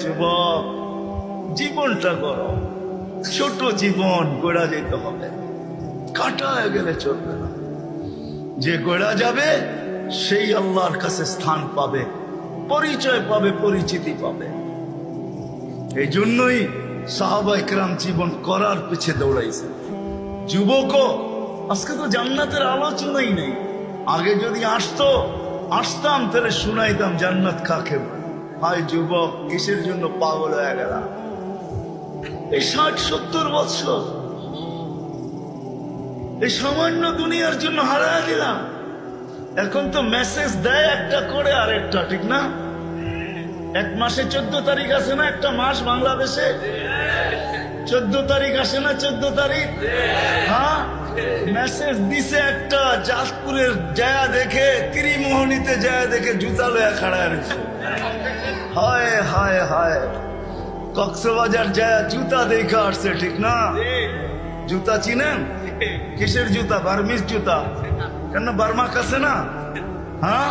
যুবক, জীবনটা করো ছোট জীবন গোড়া যেতে হবে। কাটা হয়ে গেলে চলবে না। যে গোড়া যাবে, সেই আল্লাহর কাছে স্থান পাবে, পরিচয় পাবে, পরিচিতি পাবে। এই জন্যই সাহাবা ইকরাম জীবন করার পিছে দৌড়াইছে। যুবক আজকে তো জান্নাতের আলোচনাই নেই। আগে যদি আসতো, আসতাম, তাহলে শুনাইতাম, জান্নাত কাকে। হায় যুবক, কিসের জন্য পাগল হয়ে গেলাম এই ষাট, সত্তর বছর এই সামান্য দুনিয়ার জন্য হারা দিলাম। এখন তো মেসেজ দেয় একটা করে আর একটা, ঠিক না? এক মাসে চোদ্দ তারিখ আছে না একটা মাস বাংলাদেশে? চোদ্দ তারিখ আসে না চোদ্দ তারিখ? হ্যাঁ? মেসেজ দিছে একটা জাজপুরের জায়া দেখে, ত্রিমোহনীতে জায়া দেখে জুতা লয়া খাড়া রয়েছে হায় হায় হায়। কক্সবাজার জায়া জুতা দেখে আসছে, ঠিক না? জুতা চিনেন? কিসের জুতা? বার্মিস জুতা? কেন বার্মা কাছে না? হ্যাঁ?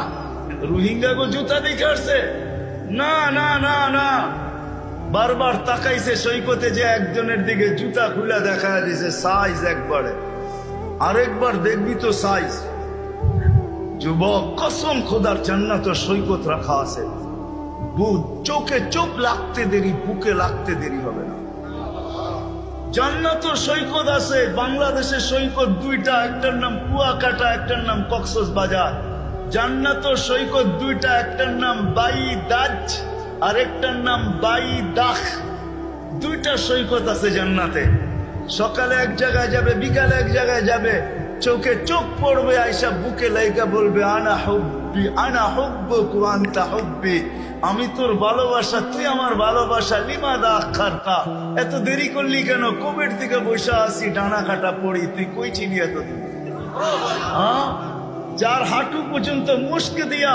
রোহিঙ্গা গো জুতা দেখে আসছে? না না না না। বারবার তাকাইছে সৈকতে যে একজনের দিকে জুতা খুলে দেখা দিছে সাইজ একবারে। আরেকবার দেখবি তো সাইজ যুবক, কসম খোদার জান্নাত সৈকত রাখা আছে। বুধ চোখে চোখ লাগতে দেরি, বুকে লাগতে দেরি হবে না। জান্নাত সৈকত আছে, বাংলাদেশের সৈকত দুইটা, একটার নাম কুয়াকাটা, একটার নাম কক্সস বাজার। জান্নাত সৈকত দুইটা, একটার নাম বাই দাজ আর একটার নাম বাই দাখ দুইটা সৈকত আছে জান্নাতে। সকালে এক জায়গায় যাবে, বিকালে এক জায়গায় যাবে, চোখে চোখ পড়বে আইসা বুকে লাইকা বলবে, আনা হব্বি, আনা হব্বুক ওয়া আনতা হব্বি। আমি তোর ভালোবাসা, তুই আমার ভালোবাসা লিমাদা আখারতা এত দেরি করলি কেন? কোভিড থেকে বসে আসি ডানা কাটা পড়ি। তুই কই চিনি এতদিন? হ্যাঁ? যার হাঁটু পর্যন্ত মুস্ক দিয়া,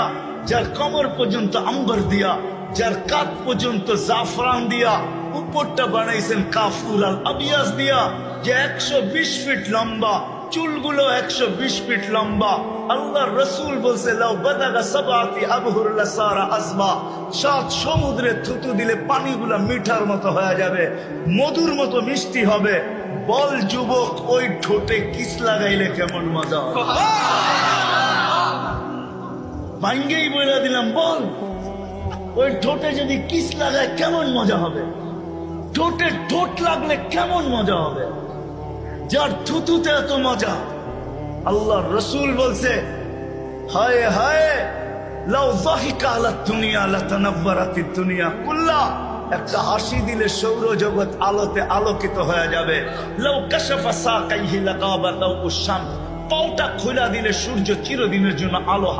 যার কমর পর্যন্ত আম্বর দিয়া, যার কাত পর্যন্ত জাফরান দিয়া, উপরটা বানাইছেন কাফুর আল আবিয়াস দিয়া, যে একশো বিশ ফিট লম্বা চুলগুলো একশো বিশ ফিট লম্বা। আল্লাহ রসুল বলছে সাত সমুদ্রে থুতু দিলে পানিগুলা মিঠার মতো হয়ে যাবে, মধুর মতো মিষ্টি হবে। বল যুবক, ওই ঠোঁটে কিস লাগাইলে কেমন মজা ভাঙ্গেই বলে দিলাম, বল, ওই ঠোঁটে যদি কিস লাগায় কেমন মজা হবে? ঠোঁটে ঠোঁট লাগলে কেমন মজা হবে? যার থুতুতে এত মজা। আল্লাহ রসুল বলছে, হায় হায় একটা হাসি দিলে আলোতে আলোকিত হয়ে যাবে। দিলে সূর্য জন্য আলো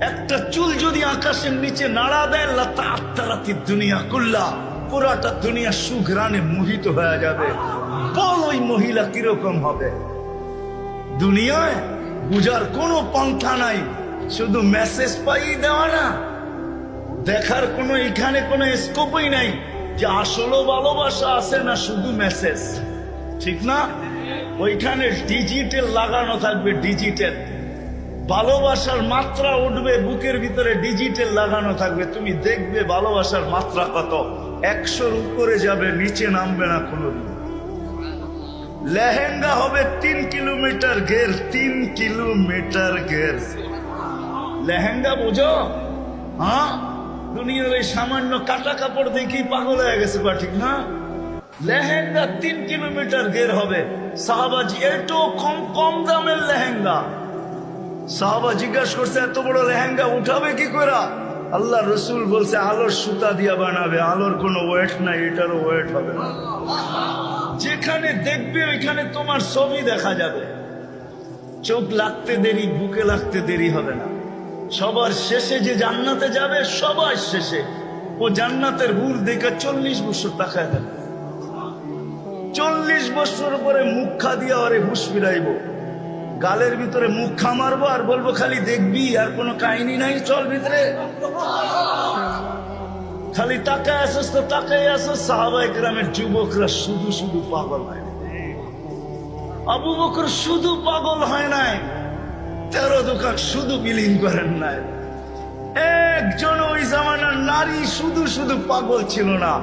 একটা চুল যদি আকাশের নিচে নাড়া দেয় লতা আত্মারাতি দুনিয়া কুল্লা। পুরাটা দুনিয়া সুঘ্রাণে মোহিত হয়ে যাবে। বল ওই মহিলা কীরকম হবে? দুনিয়ায় বুঝার কোনো পন্থা নাই, শুধু মেসেজ পাই দেওয়া না। দেখার কোনো, এখানে কোনো স্কোপই নাই যে আসলে ভালোবাসা আছে না শুধু মেসেজ ঠিক না? ওইখানে ডিজিটাল লাগানো থাকবে ডিজিটাল ভালোবাসার মাত্রা উঠবে, বুকের ভিতরে ডিজিটাল লাগানো থাকবে। তুমি দেখবে ভালোবাসার মাত্রা কত। একশোর উপরে যাবে, নিচে নামবে না কোনোদিন। লেহেঙ্গা হবে তিন কিলোমিটার গের তিন কিলোমিটার ঘের। লেহেঙ্গা বোঝো? হ্যাঁ? দুনিয়ার এই সামান্য কাটা কাপড় দেখেই পাগল হয়ে গেছে বা ঠিক না? লেহেঙ্গা তিন কিলোমিটার গের হবে। সাহাবাজি এটো কম কম দামের লেহেঙ্গা। সাহাবা জিজ্ঞাসা করছে, এত বড় লেহেঙ্গা উঠাবে কি করে আল্লাহ রসুল বলছে, আলোর সুতা দিয়া বানাবে, আলোর কোনো ওয়েট নাই, এটারও ওয়েট হবে না। যেখানে দেখবে, ওইখানে তোমার ছবি দেখা যাবে। চোখ লাগতে দেরি, বুকে লাগতে দেরি হবে না। সবার শেষে যে জান্নাতে যাবে, সবার শেষে। ও জান্নাতের হুর দেখে চল্লিশ বছর তাকায় দেবে চল্লিশ বছর পরে মুখ দিয়া ওরে হুশ ফিরাইব। গালের ভিতরে মুখ খা মারবো আর বলব খালি দেখবি আর কোনো কাহিনী নাই, চল ভিতরে। খালি তাকায় আসস তো তাকাই আসস সাহাবাই গ্রামের যুবকরা শুধু শুধু পাগল হয় আবু বকর শুধু পাগল হয় নাই। তেরো দোকান শুধু বিলীন করেন নাই। একজন ওই জামানার নারী শুধু শুধু পাগল ছিল না।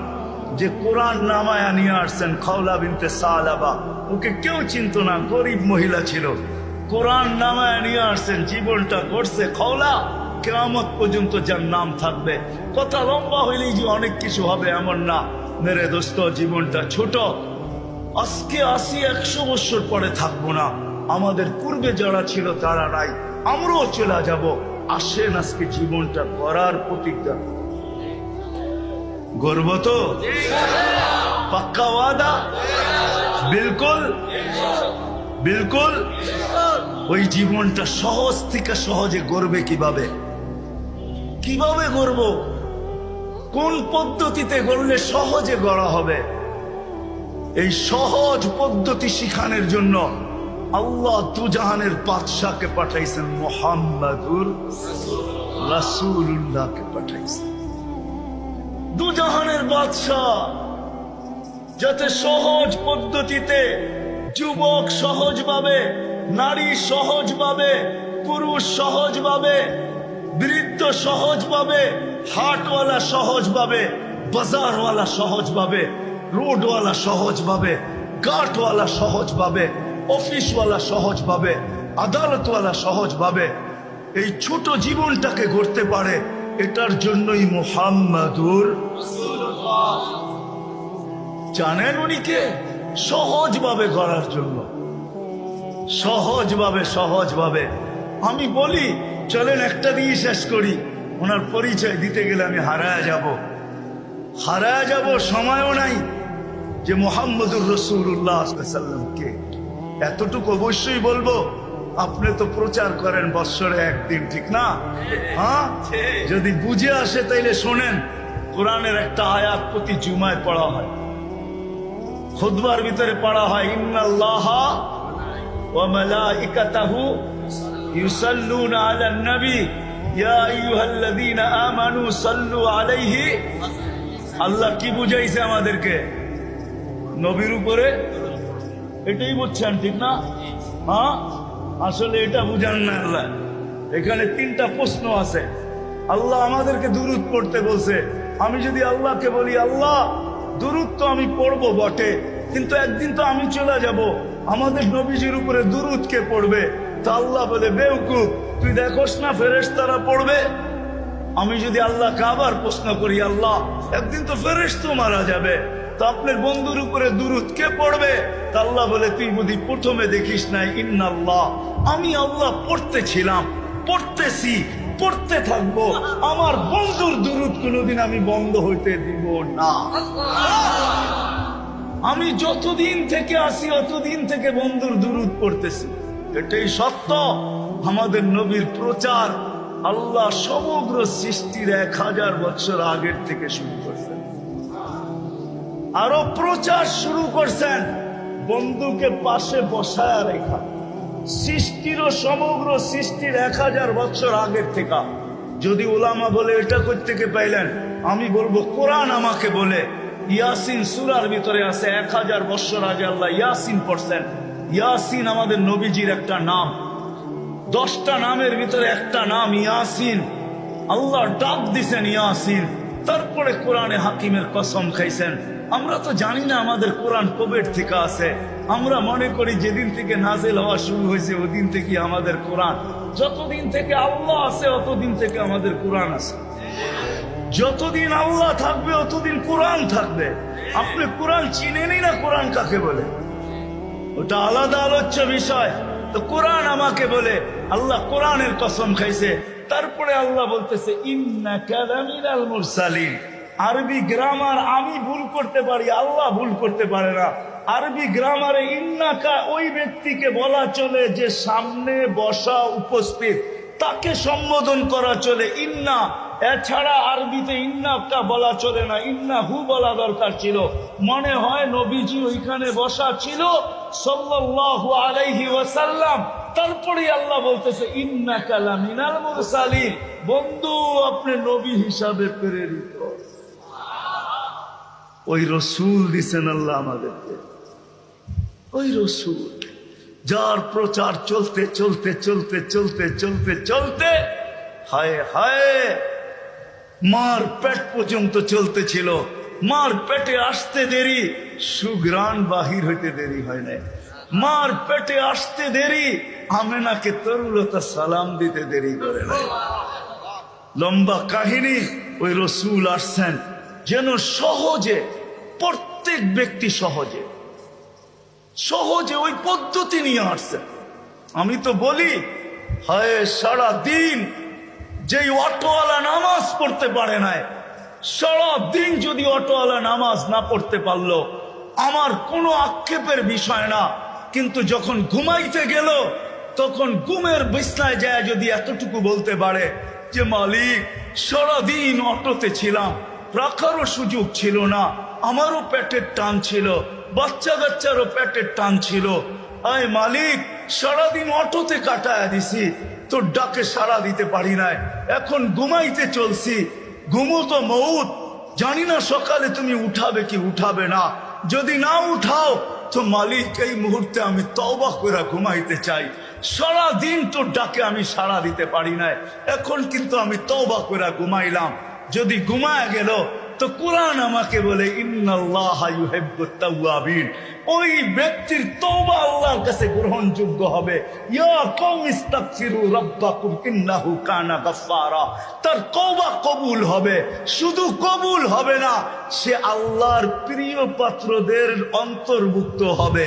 যে কোরআন নামায়া নিয়ে আসছেন খাওলা বিনতে সালাবা। ওকে কেউ চিনত না, গরিব মহিলা ছিল। কোরআন নামায়া নিয়ে আসছেন, জীবনটা করছে খওলা কেরামত পর্যন্ত যার নাম থাকবে। কথা লম্বা হইলেই যে অনেক কিছু হবে এমন না। মেরে দোস্ত, জীবনটা ছোট। আজকে আসি একশো বছর পরে থাকব না। আমাদের পূর্বে যারা ছিল তারা নাই। আমরাও চলে যাব। আসেন আজকে জীবনটা করার প্রতিজ্ঞা। গর্ব তো? পাক্কা ওয়াদা? বিলকুল? বিলকুল? ওই জীবনটা সহজ থেকে সহজে গড়বে কীভাবে? কীভাবে গড়ব? কোন পদ্ধতিতে গড়লে সহজে গড়া হবে? এই সহজ পদ্ধতি শিখানোর জন্য আল্লাহ দুজাহানের বাদশাকে পাঠাইছেন, মোহাম্মদুর রাসূলুল্লাহকে পাঠাইছেন। দুজাহানের বাদশাহ যাতে সহজ পদ্ধতিতে যুবক সহজভাবে নারী সহজভাবে পুরুষ সহজভাবে বৃদ্ধ সহজভাবে হাটওয়ালা সহজভাবে বাজারওয়ালা সহজভাবে রোডওয়ালা সহজভাবে গাটওয়ালা সহজভাবে অফিসওয়ালা সহজভাবে আদালতওয়ালা সহজভাবে এই ছোট জীবনটাকে গড়তে পারে এটার জন্যই মোহাম্মদুর জানেন উনি কে? সহজভাবে গড়ার জন্য। সহজভাবে সহজভাবে। আমি বলি, চলেন একটা দিয়ে শেষ করি। ওনার পরিচয় দিতে গেলে আমি হারায় যাব। হারায় যাব সময়ও নাই যে মোহাম্মদুর রসুল্লাহ সাল্লামকে এতটুকু অবশ্যই বলব, আপনি তো প্রচার করেন বৎসরে একদিন, ঠিক না? হ্যাঁ? যদি বুঝে আসে তাইলে শোনেন, কোরআনের একটা আয়াত প্রতি জুমায় পড়া হয়। খুদবার ভিতরে পড়া হয়, ইন্নাল্লাহা ওয়া মালাইকাতাহু ইউসাল্লুনা আলান নবী। ইয়া আইয়ুহাল্লাযীনা আমানু সাল্লু আলাইহি। আল্লাহ কি বুঝাইছে আমাদেরকে? নবীর উপরে? এটাই বুঝছেন, ঠিক না? হ্যাঁ? আসলে এটা বুঝান না আল্লাহ। এখানে তিনটা প্রশ্ন আছে। আল্লাহ আমাদেরকে দূরত পড়তে বলছে। আমি যদি আল্লাহকে বলি, আল্লাহ দূরত তো আমি পড়ব বটে, কিন্তু একদিন তো আমি চলে যাব। আমাদের নবীজির উপরে দূরত কে পড়বে? তা আল্লাহ বলে, বেউকুফ, তুই দেখোস না ফেরেস তারা পড়বে? আমি যদি আল্লাহকে আবার প্রশ্ন করি, আল্লাহ, একদিন তো ফেরেস তো মারা যাবে। তো আপনার বন্ধুর উপরে দূরত কে পড়বে? তা আল্লাহ বলে, তুই বুঝি প্রথমে দেখিস নাই ইন্নাল্লাহ, আমি আল্লাহ পড়তেছিলাম পড়তেছি, পড়তে থাকব। আমার বন্ধুর দূরত কোনোদিন আমি বন্ধ হইতে দিব না। আমি যতদিন থেকে আসি অতদিন থেকে বন্ধুর দূরত পড়তেছি। এটাই সত্য। আমাদের নবীর প্রচার আল্লাহ সমগ্র সৃষ্টির এক হাজার বছর আগের থেকে শুরু করছেন। আরও প্রচার শুরু করছেন। বন্ধুকে পাশে বসায় রেখা। সৃষ্টিরও সমগ্র সৃষ্টির এক হাজার বছর আগের থেকে। যদি ওলামা বলে, এটা থেকে পাইলেন? আমি বলব, কোরআন আমাকে বলে। ইয়াসিন সুরার ভিতরে আছে এক হাজার বৎসর আগে আল্লাহ ইয়াসিন পড়ছেন। ইয়াসিন আমাদের নবীজির একটা নাম। দশটা নামের ভিতরে একটা নাম ইয়াসিন। আল্লাহ ডাক দিছেন ইয়াসিন। তারপরে কোরআনে হাকিমের কসম খাইছেন। আমরা তো জানি না আমাদের কোরআন কবের থেকে আছে। আমরা মনে করি যেদিন থেকে নাজেল হওয়া শুরু হয়েছে, ওদিন থেকে আমাদের কোরআন। যতদিন থেকে আল্লাহ আছে, অতদিন থেকে আমাদের কোরআন আছে। যতদিন আল্লাহ থাকবে, অতদিন কোরআন থাকবে। আপনি কোরআন চিনেনই না, কোরআন কাকে বলে? ওটা আলাদা আলোচ্য বিষয়। তো কোরআন আমাকে বলে, আল্লাহ কোরআনের কসম খাইছে। তারপরে আল্লাহ বলতেছে আরবি গ্রামার আমি ভুল করতে পারি, আল্লাহ ভুল করতে পারে না। আরবি গ্রামারে ইন্নাকা ওই ব্যক্তিকে বলা চলে যে সামনে বসা উপস্থিত। তাকে সম্বোধন করা চলে, ইন্না এছাড়া আরবিতে ইন্নাকা বলা চলে না ইন্না হু বলা দরকার ছিল। মনে হয় নবীজি ওইখানে বসা ছিল, সাল্লাল্লাহু আলাইহি ওয়াসাল্লাম। তারপরে আল্লাহ বলতেছে ইন্না কালামিনাল মুরসালিন। বন্ধু, আপনি নবী হিসাবে প্রেরিত। ওই রসুল দিছেন আল্লাহ আমাদেরকে। ওই রসুল, যার প্রচার চলতে চলতে চলতে চলতে চলতে চলতে, হায় হায় মার পেট পর্যন্ত চলতেছিল মার পেটে আসতে দেরি সুগ্রাণ বাহির হইতে দেরি হয় নাই। মার পেটে আসতে দেরি, আমেনাকে তরুলতা সালাম দিতে দেরি করে নাই। লম্বা কাহিনী ওই রসুল আসছেন যেন সহজে, প্রত্যেক ব্যক্তি সহজে সহজে ওই পদ্ধতি নিয়ে আসছেন আমি তো বলি, হায় সারা দিন যেই অটোওয়ালা নামাজ পড়তে পারে নাই, সারা দিন যদি অটোওয়ালা নামাজ না পড়তে পারল, আমার কোনো আক্ষেপের বিষয় না। কিন্তু যখন ঘুমাইতে গেল, তখন ঘুমের বিছনায় যায় যদি এতটুকু বলতে পারে যে, মালিক সারাদিন অটোতে ছিলাম, রাখারও সুযোগ ছিল না, আমারও পেটের টান ছিল বাচ্চা কাচ্চারও পেটের টান ছিল। আয় মালিক সারাদিন অটোতে কাটায় দিছি তোর ডাকে সারা দিতে পারি নাই। এখন ঘুমাইতে চলছি। ঘুমো তো মৌত। জানি না সকালে তুমি উঠাবে কি উঠাবে না। যদি না উঠাও, তো মালিক এই মুহূর্তে আমি তওবা করে ঘুমাইতে চাই। সারা দিন তোর ডাকে আমি সারা দিতে পারি নাই। এখন কিন্তু আমি তওবা করে ঘুমাইলাম। যদি ঘুমায় গেল, তো কোরআন আমাকে বলে, ইন্নাল্লাহ ইউহিব্বুত তাওয়াবিন। ওই ব্যক্তির তওবা আল্লাহর কাছে গ্রহণযোগ্য হবে। ইয়া কওম ইস্তাগফিরু কানা গাফফারা। তার তওবা কবুল হবে। শুধু কবুল হবে না, সে আল্লাহর প্রিয় পাত্রদের অন্তর্ভুক্ত হবে।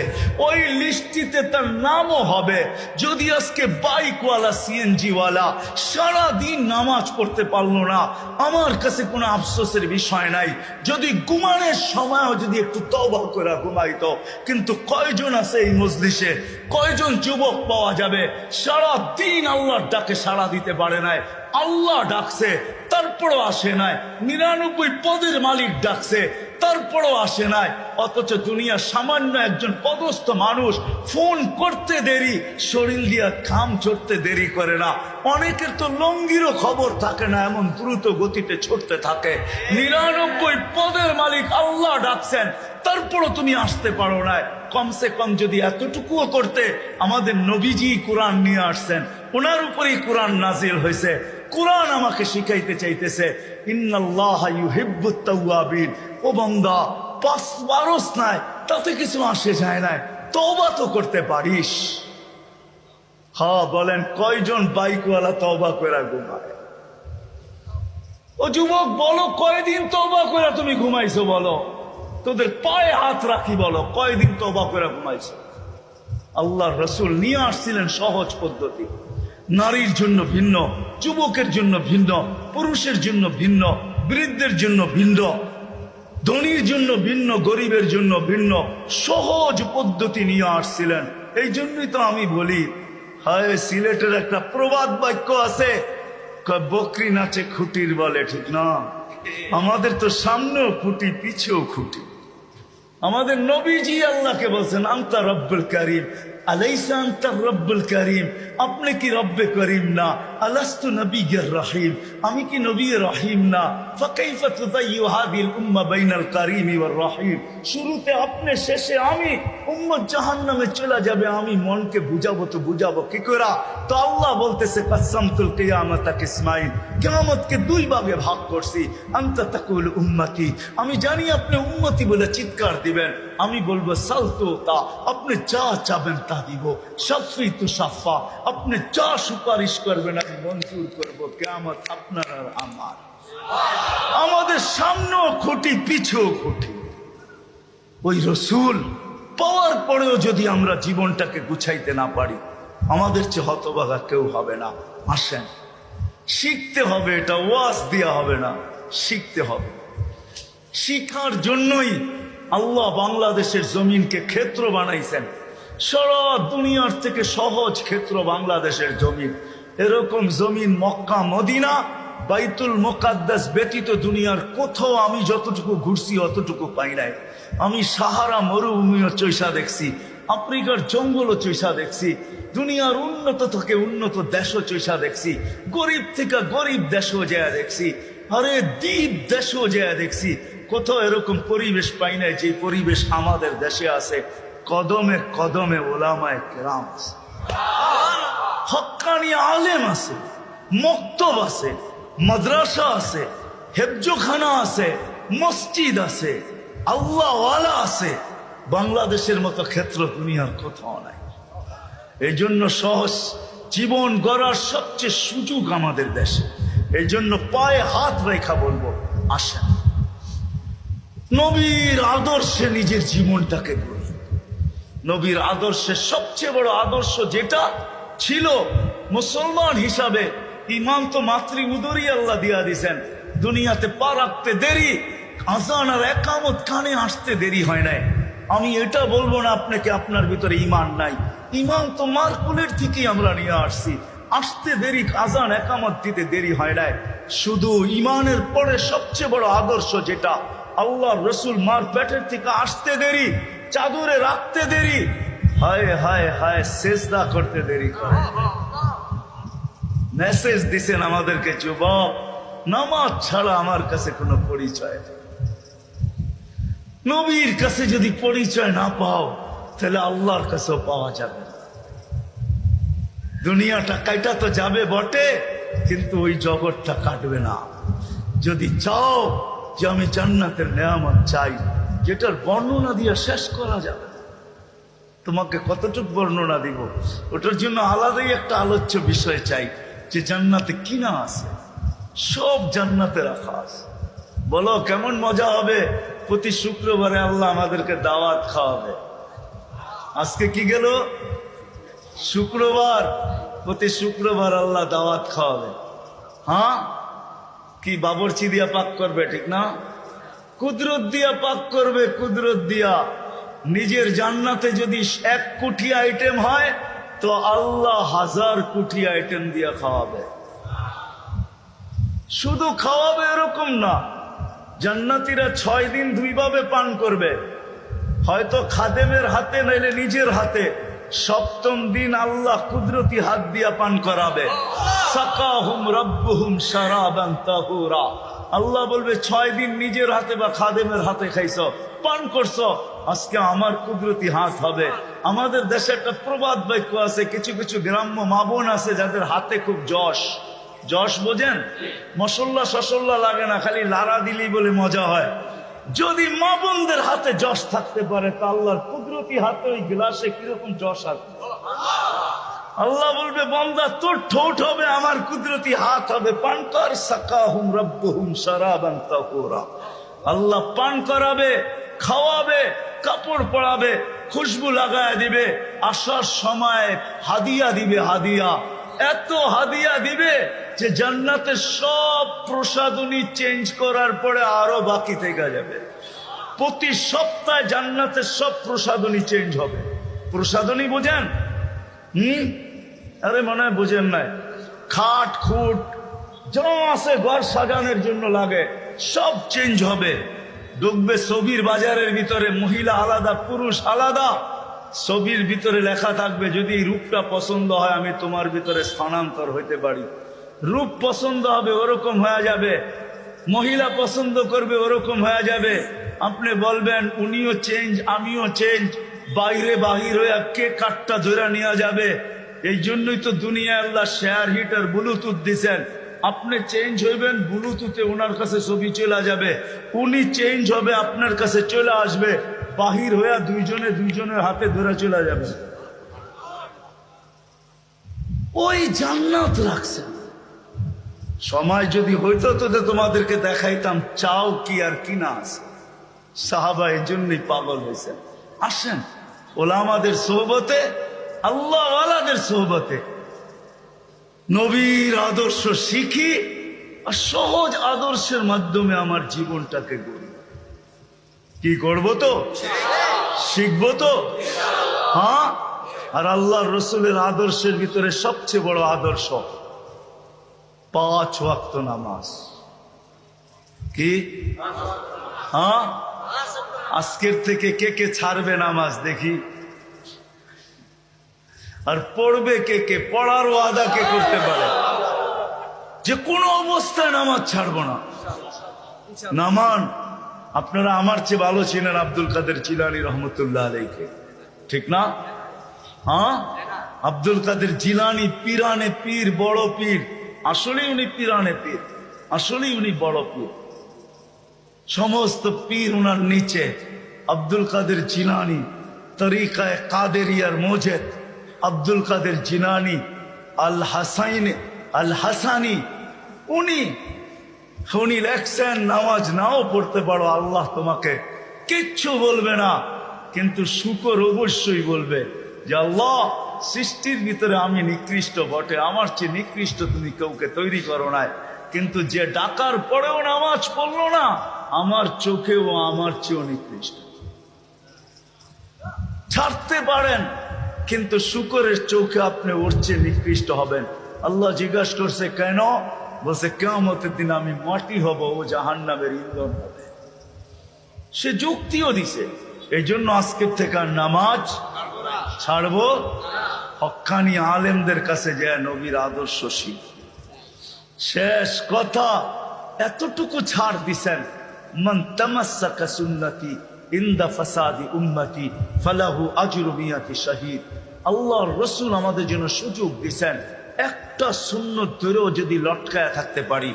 ওই লিস্টিতে তার নামও হবে। যদি আজকে বাইকওয়ালা সিএনজি ওয়ালা সারা দিন নামাজ পড়তে পারল না, আমার কাছে কোনো আফসোসের বিষয় নাই। যদি ঘুমানোর সময়ও যদি একটু তবা করে ঘুমাইতো কিন্তু কয়জন আছে এই মজলিসে? কয়জন যুবক পাওয়া যাবে? সারা দিন আল্লাহর ডাকে সাড়া দিতে পারে নাই। আল্লাহ ডাকছে, তারপরও আসে নাই। নিরানব্বই পদের মালিক ডাকছে। তারপরও আসে নাই। অথচ দুনিয়া সামান্য একজন পদস্থ মানুষ ফোন করতে দেরি, শরীর দিয়া খাম চড়তে দেরি করে না। অনেকের তো লঙ্গিরও খবর থাকে না, এমন দ্রুত গতিতে ছুটতে থাকে। নিরানব্বই পদের মালিক আল্লাহ ডাকছেন, তারপরও তুমি আসতে পারো না কমসে কম যদি এতটুকুও করতে আমাদের নবীজি কোরআন নিয়ে আসছেন ওনার উপরেই কোরআন নাজিল হয়েছে। কোরআন আমাকে শিখাইতে চাইতেছে। ও নাই, তাতে কিছু আসে যায় না তবা তো করতে পারিস। হা বলেন, কয়জন বাইকওয়ালা তবা করে ঘুমায়? ও যুবক, বলো, কয়দিন তওবা করে তুমি ঘুমাইছো, বলো? তোদের পায়ে হাত রাখি, বলো, কয়দিন তওবা করে ঘুমাইছো? আল্লাহ রসুল নিয়ে আসছিলেন সহজ পদ্ধতি। নারীর জন্য ভিন্ন, যুবকের জন্য ভিন্ন, পুরুষের জন্য ভিন্ন, বৃদ্ধের জন্য ভিন্ন, ধনীর জন্য ভিন্ন, গরিবের জন্য ভিন্ন, সহজ পদ্ধতি নিয়ে আসছিলেন। এই জন্যই তো আমি বলি, হায়, সিলেটের একটা প্রবাদ বাক্য আছে বকরি নাচে খুঁটির বলে, ঠিক না? আমাদের তো সামনেও খুঁটি, পিছেও খুঁটি। আমাদের নবীজি আল্লাহকে বলছেন, আন্তা রব্বুল করিম আলাইসা আন্তা রব্বুল করিম। আপনি কি রব্বে করিম না? আলাস্তু নবী রাহিম। আমি কি নবী রাহিম না? ফাকাইফা তুযাইয়ু হাদিল উম্মাহ বাইনাল করিম ওয়ার রাহিম। শুরুতে আপনি, শেষে আমি। উম্মত জাহান্নামে চলে যাবে, আমি মনকে বুঝাবো তো বুঝাবো। কি করে তো আল্লাহ বলতেছে কাসামতুল কিয়ামতা কিসমাইন। কিয়ামতকে দুই ভাগে ভাগ করছি। আন্তা তাকুল উম্মতি। আমি জানি আপনি উম্মতি বলে চিৎকার দিবেন। আমি বলব, সালতো তা, আপনি যা চাবেন তা সাফি, আপনি যা সুপারিশ করবেন আমি মঞ্জুর করব। কেমন আপনার আর আমার। আমাদের সামনেও খুঁটি, পিছেও খুঁটি। ওই রসুল, পাওয়ার পরেও যদি আমরা জীবনটাকে গুছাইতে না পারি, আমাদের চেয়ে হতবাগা কেউ হবে না। আসেন, শিখতে হবে এটা, ওয়াজ দেওয়া হবে না, শিখতে হবে। শিখার জন্যই আল্লাহ বাংলাদেশের জমিনকে ক্ষেত্র বানাইছেন। সারা দুনিয়ার থেকে সহজ ক্ষেত্র বাংলাদেশের জমিন। এরকম জমিন মক্কা, মদিনা, বাইতুল মোকাদ্দাস ব্যতীত দুনিয়ার কোথাও আমি যতটুকু ঘুরছি, অতটুকু পাই নাই। আমি সাহারা মরুভূমিও চৈসা দেখছি, আফ্রিকার জঙ্গলও চৈসা দেখছি, দুনিয়ার উন্নত থেকে উন্নত দেশও চৈসা দেখছি, গরিব থেকে গরিব দেশও যায় দেখছি, আরে দ্বীপ দেশও যায় দেখছি। কোথাও এরকম পরিবেশ পাই নাই যে পরিবেশ আমাদের দেশে আছে। কদমে কদমে ওলামায় কেরাম আছে। হক্কানি আলেম আছে, মক্তব আছে, মাদ্রাসা আছে, হেফজোখানা আছে, মসজিদ আছে, আল্লাহওয়ালা আছে। বাংলাদেশের মতো ক্ষেত্র দুনিয়ার কোথাও নাই। এই জন্য সহজ জীবন গড়ার সবচেয়ে সুযোগ আমাদের দেশে। এই জন্য পায়ে হাত রেখা বলব, আসেন। নবীর আদর্শে নিজের জীবনটাকে নবীর আদর্শের সবচেয়ে বড় আদর্শ যেটা ছিল মুসলমান হিসাবে। ইমান তো মাতৃ উদরই আল্লাহ দিয়া দিছেন। দুনিয়াতে পা রাখতে দেরি, আজান আর একামত কানে আসতে দেরি হয় নাই। আমি এটা বলব না আপনাকে, আপনার ভিতরে ইমান নাই। ইমান তো মার কুলের থেকেই আমরা নিয়ে আসছি। আসতে দেরি, আজান, একামত দিতে দেরি হয় নাই। শুধু ইমানের পরে সবচেয়ে বড় আদর্শ যেটা আল্লাহ রসুল মার পেটের থেকে আসতে দেরি চাদরে রাখতে দেরি। হায় হায় হায়, সেজদা করতে দেরি করে। মেসেজ দিছেন আমাদেরকে যুবক, নামাজ ছাড়া আমার কাছে কোনো পরিচয়। নবীর কাছে যদি পরিচয় না পাও, তাহলে আল্লাহর কাছেও পাওয়া যাবে দুনিয়াটা কাইটা তো যাবে বটে, কিন্তু ওই জগৎটা কাটবে না। যদি চাও যে আমি জান্নাতের নেয়ামত চাই যেটার বর্ণনা দিয়ে শেষ করা যাবে। তোমাকে কতটুকু বর্ণনা দিব? ওটার জন্য আলাদাই একটা আলোচ্য বিষয় চাই, যে জান্নাতে কিনা আছে? সব জান্নাতে রাখা আছে। বলো, কেমন মজা হবে? প্রতি শুক্রবারে আল্লাহ আমাদেরকে দাওয়াত খাওয়াবে। আজকে কি গেল? শুক্রবার। প্রতি শুক্রবার আল্লাহ দাওয়াত খাওয়াবে। হ্যাঁ? কি বাবরচি দিয়া পাক করবে, ঠিক না? কুদরত দিয়া পাক করবে, কুদরত দিয়া। নিজের জান্নাতে যদি এক কোটি আইটেম হয়, তো আল্লাহ হাজার কোটি আইটেম দিয়া খাওয়াবে। শুধু খাওয়াবে এরকম না, জান্নাতিরা ছয় দিন দুইভাবে পান করবে। হয়তো খাদেমের হাতে, নাইলে নিজের হাতে, সপ্তম দিন আল্লাহ কুদরতি হাত দিয়া পান করাবে। সাকাহুম রব্বুহুম শারাবান তাহুরা। আল্লাহ বলবে, ছয় দিন নিজের হাতে বা খাদেমের হাতে খাইছো, পান করছ, আজকে আমার কুদরতি হাত হবে। আমাদের দেশে একটা প্রবাদ বাক্য আছে, কিছু কিছু গ্রাম্য মাবন আছে যাদের হাতে খুব যশ। যশ বোঝেন? মশল্লা সসল্লা লাগে না, খালি লারা দিলি বলে মজা হয়। যদি মা বোনদের হাতে যশ থাকতে পারে, তা আল্লাহর কুদরতি হাতে ওই গ্লাসে কীরকম যশ আছে আল্লাহ বলবে, বন্দা, তোর ঠোঁট হবে, আমার কুদরতি হাত হবে। পান কর সাকা হুম রব্ব হুম সারাবান আল্লাহ পান করাবে, খাওয়াবে, কাপড় পরাবে, খুশবু লাগায় দিবে, আসার সময় হাদিয়া দিবে, হাদিয়া। এত হাদিয়া দিবে যে জান্নাতের সব প্রসাদনী চেঞ্জ করার পরে আরও বাকি থেকে যাবে। প্রতি সপ্তাহে জান্নাতের সব প্রসাদনী চেঞ্জ হবে। প্রসাদনী বোঝেন? হুম? আরে মনে হয় বুঝেন নাই। খাট, খুট, যা আছে ঘর সাজানোর জন্য লাগে, সব চেঞ্জ হবে। ঢুকবে ছবির বাজারের ভিতরে মহিলা আলাদা, পুরুষ আলাদা। ছবির ভিতরে লেখা থাকবে, যদি রূপটা পছন্দ হয়, আমি তোমার ভিতরে স্থানান্তর হইতে পারি। রূপ পছন্দ হবে, ওরকম হয়ে যাবে। মহিলা পছন্দ করবে, ওরকম হয়ে যাবে। আপনি বলবেন, উনিও চেঞ্জ আমিও চেঞ্জ বাইরে বাহির হয়ে কে কাঠটা ধরে নেওয়া যাবে? এই জন্যই তো দুনিয়া আল্লাহ শেয়ার হিটার ব্লুটুথ দিছেন। আপনি চেঞ্জ হইবেন ব্লুটুথে ওনার কাছে ছবি চলে যাবে। উনি চেঞ্জ হবে, আপনার কাছে চলে আসবে। বাহির হইয়া দুইজনে দুইজনের হাতে ধরে চলে যাবে। ওই জান্নাত রাখছেন সময় যদি হইতো তো তোমাদেরকে দেখাইতাম, চাও কি আর কি না আছে। সাহাবা এই জন্যই পাগল হয়েছেন আসেন, ওলামাদের সোহবতে আল্লাহওয়ালাদের সোহবতে। নবীর আদর্শ শিখি আর সহজ আদর্শের মাধ্যমে আমার জীবনটাকে গড়ি। কি করব তো? শিখব তো? হ্যাঁ? আর আল্লাহ রসুলের আদর্শের ভিতরে সবচেয়ে বড় আদর্শ, পাঁচ ওয়াক্ত নামাজ। কি? হ্যাঁ? আজকের থেকে কে কে ছাড়বে নামাজ দেখি। আর পড়বে কে কে? পড়ার ওয়াদা কে করতে পারে? যে কোনো অবস্থায় নামাজ ছাড়বো না। নামান, আপনারা আমার চেয়ে ভালো ছিলেন আব্দুল কাদের চিলানি রহমতুল্লাহ আলাইকে। ঠিক না? হ্যাঁ? আব্দুল কাদের জিলানি পিরানে পীর, বড় পীর। আসলেই উনি পিরানে পীর। আসলেই উনি বড় পীর। সমস্ত পীর উনার নিচে আব্দুল কাদের জিলানি তরিকায় কাদের কাদেরিয়ার মোজেদ আব্দুল কাদের জিনানি, আল হাসাইন, আল হাসানি, উনি উনি লেখছেন নামাজ নাও পড়তে পারো, আল্লাহ তোমাকে কিচ্ছু বলবে না, কিন্তু শুকর অবশ্যই বলবে যে আল্লাহ সৃষ্টির ভিতরে আমি নিকৃষ্ট বটে, আমার চেয়ে নিকৃষ্ট তুমি কাউকে তৈরি করো নাই। কিন্তু যে ডাকার পরেও নামাজ পড়ল না, আমার চোখেও আমার চেয়েও নিকৃষ্ট। ছাড়তে পারেন কিন্তু শুকরের চোখে আপনি উঠছে নিকৃষ্ট হবেন। আল্লাহ জিজ্ঞাসা করছে, কেন? বলছে কেমতের দিন আমি মাটি হব, ও জাহান নামের ইন্ধন হবে। সে যুক্তিও দিছে এই জন্য আজকের থেকে আর নামাজ ছাড়বো? হক্কানি আলেমদের কাছে যায় নবীর আদর্শ শিখ। শেষ কথা, এতটুকু ছাড় দিছেন, মান তামাসাকা সুন্নতি ইন্দা ফাসাদি উম্মতি, ফালাহু আজরু মিয়াতি শাহিদ। আল্লাহর রসুল আমাদের জন্য সুযোগ দিছেন একটা সুন্নত ধরেও যদি লটকায় থাকতে পারি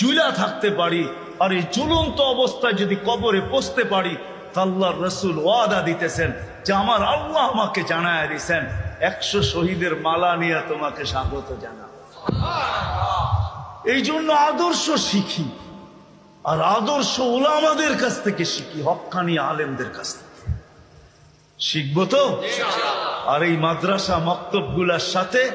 জুলা থাকতে পারি, আর এই ঝুলন্ত অবস্থায় যদি কবরে পৌঁছতে পারি আল্লাহর রসুল ওয়াদা দিতেছেন যে আমার আল্লাহ আমাকে জানায় দিছেন একশো শহীদের মালা নিয়ে তোমাকে স্বাগত জানা এই জন্য আদর্শ শিখি। আর আদর্শ ওলামাদের কাছ থেকে শিখি হক্কানি আলেমদের কাছ থেকে। শিখব তো? আর এই মাদ্রাসা মক্তবগুলার সাথে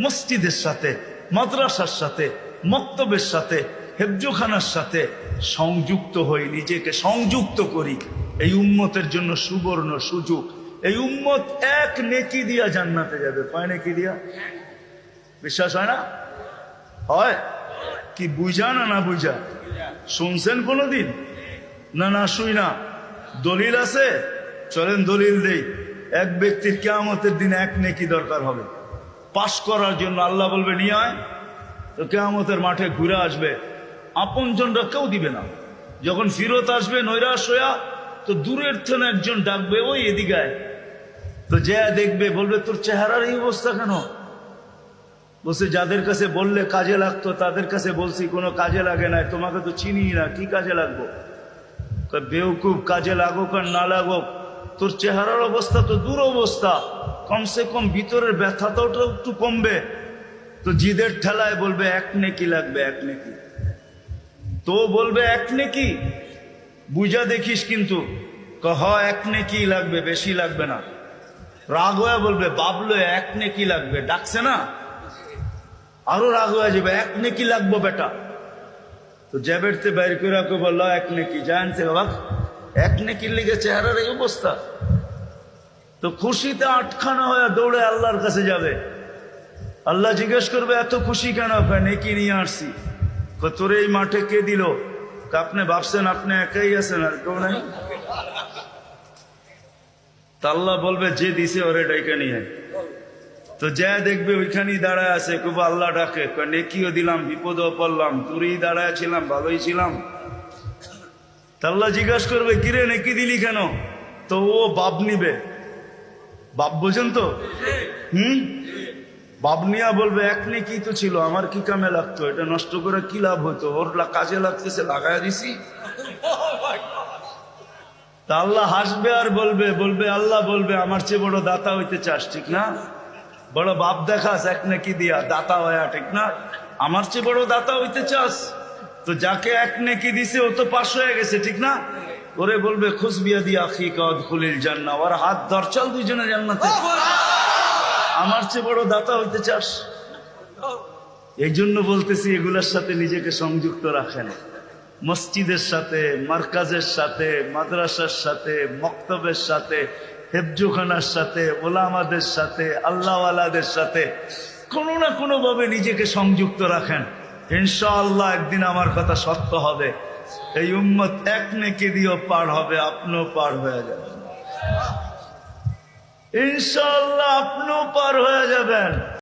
মসজিদের সাথে মাদ্রাসার সাথে মক্তবের সাথে হেফজোখানার সাথে সংযুক্ত হই নিজেকে সংযুক্ত করি। এই উম্মতের জন্য সুবর্ণ সুযোগ। এই উম্মত এক নেকি দিয়া জান্নাতে যাবে। কয় নেকি দিয়া? বিশ্বাস হয় না? হয়। কি বুঝা না না বুঝা? শুনছেন কোনোদিন? না না শুই না। দলিল আছে? চলেন দলিল দেই। এক ব্যক্তির কেয়ামতের দিন এক নেকি দরকার হবে। পাশ করার জন্য আল্লাহ বলবে, নিয়ে আয়। তো কেয়ামতের মাঠে ঘুরে আসবে। আপনজনরা কেউ দিবে না। যখন ফিরত আসবে, নৈরাশ হইয়া, তো দূরের থেকে একজন ডাকবে, ওই এদিকে তো যে দেখবে, বলবে, তোর চেহারার এই অবস্থা কেন? বলছে যাদের কাছে বললে কাজে লাগতো তাদের কাছে বলছি কোনো কাজে লাগে না তোমাকে তো চিনি না কি কাজে লাগবো? বেউকুব কাজে লাগুক আর না লাগুক তোর চেহারার অবস্থা তো দূর অবস্থা কমসে কম ভিতরের ব্যথাটাও একটু কমবে। তো জিদের ঠেলায় বলবে এক নেকি লাগবে এক নেকি। তো বলবে এক নেকি? বুঝা দেখিস কিন্তু ক, হ এক নেকি লাগবে বেশি লাগবে না। রাগ হয়ে বলবে বাবলো এক নেকি লাগবে। ডাকছে না? আরও রাগ হয়ে যাবে এক নেকি লাগবো বেটা তো জ্যাবেরতে বাইর করে রাখো বলল এক নেকি জানছে বাবা এক নেকির লিগে চেহারার এই অবস্থা তো খুশিতে আটখানা হয়ে দৌড়ে আল্লাহর কাছে যাবে আল্লাহ জিজ্ঞেস করবে এত খুশি কেন কয়, নেকি নিয়ে আসছি কয়, তোর এই মাঠে কে দিল কয়, আপনি ভাবছেন আপনি একাই আছেন আর কেউ নাই তা আল্লাহ বলবে যে দিছে ওরে ডাইকা নিয়ে আয়। তো যা দেখবে ওইখানেই দাঁড়ায় আছে খুব আল্লাহ ডাকে। নেকিও দিলাম, বিপদও পড়লাম তুরই দাঁড়ায় ছিলাম, ভালোই ছিলাম। তা আল্লাহ জিজ্ঞাসা করবে, কিরে, নেকি দিলি কেন? তো ও বাপ নিবে। বাপ বোঝেন তো? হুম? বাপ নিয়া বলবে, এক নেকি তো ছিল, আমার কি কামে লাগতো? এটা নষ্ট করে কি লাভ হতো ওর কাজে লাগতেছে লাগাই দিছি? তা আল্লাহ হাসবে আর বলবে বলবে, আল্লাহ বলবে, আমার চেয়ে বড় দাতা হইতে চাস, ঠিক না? বড় বাপ দেখাস, এক নাকি দিয়া, দাতা হয়া, ঠিক না? আমার চেয়ে বড় দাতা হইতে চাস? তো যাকে এক নেকি দিছে, ও তো পাশ হয়ে গেছে, ঠিক না? ওরে বলবে খুশবিয়া দিয়া আখি কদ খুলিল জান্না ওর হাত দরচাল দুইজনে জান্নাতে। আমার চেয়ে বড় দাতা হইতে চাস? এই জন্য বলতেছি, এগুলোর সাথে নিজেকে সংযুক্ত রাখেন। মসজিদের সাথে, মার্কাজের সাথে, মাদ্রাসার সাথে, মক্তবের সাথে হেফজুখানার সাথে, ওলামাদের সাথে, আল্লাহওয়ালাদের সাথে কোনো না কোনোভাবে নিজেকে সংযুক্ত রাখেন। ইনশাআল্লাহ একদিন আমার কথা সত্য হবে। এই উম্মত এক নেকে দিয়েও পার হবে, আপনিও পার হয়ে যাবেন। ইনশাল্লাহ আপনিও পার হয়ে যাবেন।